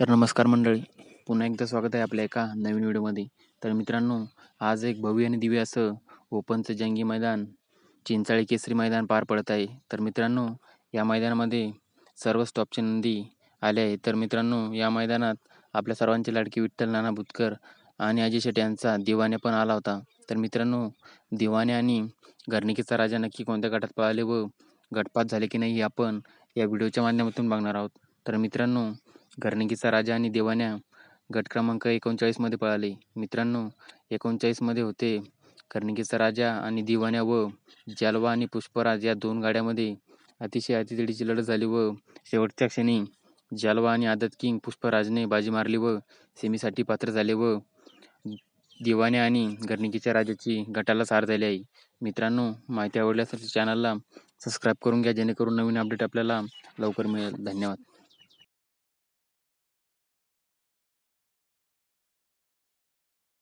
तर नमस्कार मंडळी. पुन्हा एकदा स्वागत आहे आपल्या एका नवीन व्हिडिओमध्ये. तर मित्रांनो आज एक भव्य आणि दिव्य असं ओपनचं जंगी मैदान चिंचाळी केसरी मैदान पार पडत आहे. तर मित्रांनो या मैदानामध्ये सर्व स्टॉपची नंदी आले आहे तर मित्रांनो या मैदानात आपल्या सर्वांचे लाडके विठ्ठल नाना बुतकर आणि अजय शेट यांचा दिवाने पण आला होता. तर मित्रांनो दिवाने आणि घरणिकेचा राजा नक्की कोणत्या गटात पळाले व गटपात झाले की नाही हे आपण या व्हिडिओच्या माध्यमातून बघणार आहोत. तर मित्रांनो घरणिकीचा राजा आणि देवान्या गट क्रमांक एकोणचाळीसमध्ये पळाले. मित्रांनो एकोणचाळीसमध्ये होते. घरणिकीचा राजा आणि दिवाण्या व जालवा आणि पुष्पराज या दोन गाड्यामध्ये अतिशय अतितडीची लढत झाली व शेवटच्या क्षणी जालवा आणि आदत किंग पुष्पराजने बाजी मारली व सेमीसाठी पात्र झाले व दिवाने आणि घरणिकीच्या राजाची गटाला सार झाली आहे मित्रांनो माहिती आवडल्यास चॅनलला सबस्क्राईब करून घ्या जेणेकरून नवीन अपडेट आपल्याला लवकर मिळेल. धन्यवाद.